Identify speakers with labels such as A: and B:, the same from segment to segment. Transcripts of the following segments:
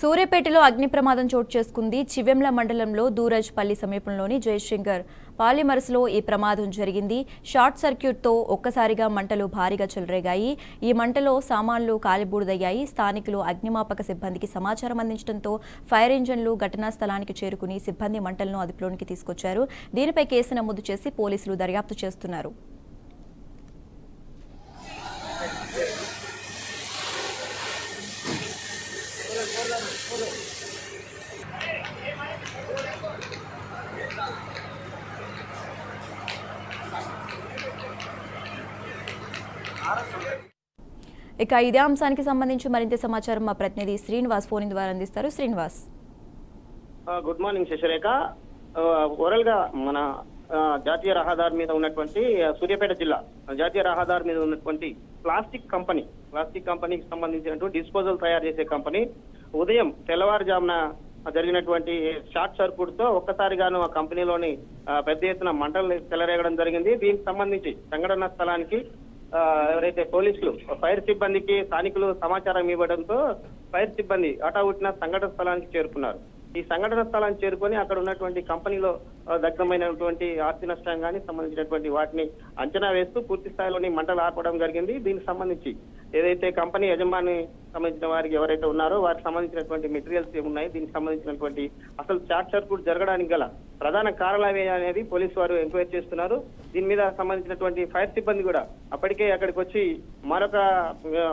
A: సూర్యపేటలో అగ్ని ప్రమాదం చోటు చేసుకుంది. చివెంల మండలంలో దూరజ్పల్లి సమీపంలోని జయశంకర్ పాలిమర్స్లో ఈ ప్రమాదం జరిగింది. షార్ట్ సర్క్యూట్తో ఒక్కసారిగా మంటలు భారీగా చెలరేగాయి. ఈ మంటలో సామాన్లు కాలిబూడిదయ్యాయి. స్థానికులు అగ్నిమాపక సిబ్బందికి సమాచారం అందించడంతో ఫైర్ ఇంజన్లు ఘటనా స్థలానికి చేరుకుని సిబ్బంది మంటలను అదుపులోనికి తీసుకొచ్చారు. దీనిపై కేసు నమోదు చేసి పోలీసులు దర్యాప్తు చేస్తున్నారు. ఇక ఇదే అంశానికి సంబంధించి మరింత సమాచారం మా ప్రతినిధి శ్రీనివాస్ ఫోన్ ద్వారా అందిస్తారు. శ్రీనివాస్.
B: Good morning Sasirekha. ఓవరాల్గా మన జాతీయ రహదారి మీద ఉన్నటువంటి సూర్యాపేట జిల్లా జాతీయ రహదారి మీద ఉన్నటువంటి ప్లాస్టిక్ కంపెనీ ప్లాస్టిక్ కంపెనీకి సంబంధించినటువంటి డిస్పోజల్ తయారు చేసే కంపెనీ ఉదయం తెల్లవారుజామున జరిగినటువంటి షార్ట్ సర్క్యూట్తో ఒక్కసారిగాను ఆ కంపెనీలోని పెద్ద ఎత్తున మంటలు చెలరేగడం జరిగింది. దీనికి సంబంధించి సంఘటన స్థలానికి ఎవరైతే పోలీసులు ఫైర్ సిబ్బందికి స్థానికులు సమాచారం ఇవ్వడంతో ఫైర్ సిబ్బంది హఠావుటిన సంఘటన స్థలానికి చేరుకున్నారు. ఈ సంఘటన స్థలాన్ని చేరుకొని అక్కడ ఉన్నటువంటి కంపెనీలో దగ్గరమైనటువంటి దగ్ధమైనటువంటి ఆస్తి నష్టం కానీ సంబంధించినటువంటి వాటిని అంచనా వేస్తూ పూర్తి స్థాయిలోని మంటలు ఆర్పడం జరిగింది. దీనికి సంబంధించి ఏదైతే కంపెనీ యజమాని సంబంధించిన వారికి ఎవరైతే ఉన్నారో వారికి సంబంధించినటువంటి మెటీరియల్స్ ఏమున్నాయి దీనికి సంబంధించినటువంటి అసలు షార్ట్ సర్క్యూట్ జరగడానికి గల ప్రధాన కారణాలు అనేది పోలీసు వారు ఎంక్వైరీ చేస్తున్నారు. దీని మీద సంబంధించినటువంటి ఫైర్ సిబ్బంది కూడా అప్పటికే అక్కడికి వచ్చి మరొక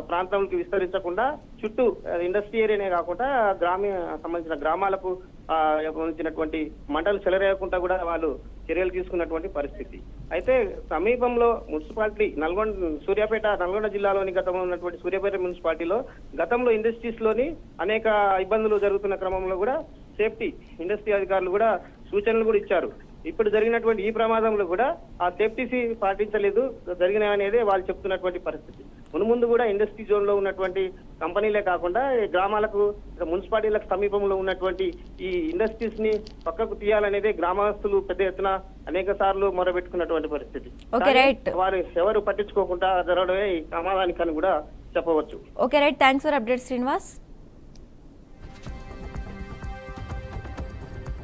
B: ప్రాంతంకి విస్తరించకుండా చుట్టూ ఇండస్ట్రీ ఏరియానే కాకుండా గ్రామీణ సంబంధించిన గ్రామాలకు సంబంధించినటువంటి మంటలు చెలరేయకుండా కూడా వాళ్ళు చర్యలు తీసుకున్నటువంటి పరిస్థితి. అయితే సమీపంలో మున్సిపాలిటీ నల్గొండ సూర్యాపేట నల్గొండ జిల్లాలోని గతంలో ఉన్నటువంటి సూర్యాపేట మున్సిపాలిటీలో గతంలో ఇండస్ట్రీస్లోని అనేక ఇబ్బందులు జరుగుతున్న క్రమంలో కూడా సేఫ్టీ ఇండస్ట్రీ అధికారులు కూడా సూచనలు కూడా ఇచ్చారు. ఇప్పుడు జరిగినటువంటి ఈ ప్రమాదంలో కూడా ఆ సేఫ్టీసి పాటించలేదు జరిగిన అనేది వాళ్ళు చెప్తున్నటువంటి పరిస్థితి. మును ముందు కూడా ఇండస్ట్రీ జోన్లో ఉన్నటువంటి కంపెనీలే కాకుండా గ్రామాలకు మున్సిపాలిటీలకు సమీపంలో ఉన్నటువంటి ఈ ఇండస్ట్రీస్ని పక్కకు తీయాలనేది గ్రామస్తులు పెద్ద ఎత్తున అనేక సార్లు మొరబెట్టుకున్నటువంటి పరిస్థితి. వారు ఎవరు పట్టించుకోకుండా జరగడమే ఈ ప్రమాదానికని కూడా చెప్పవచ్చు.
A: Okay right thanks for update Srinivas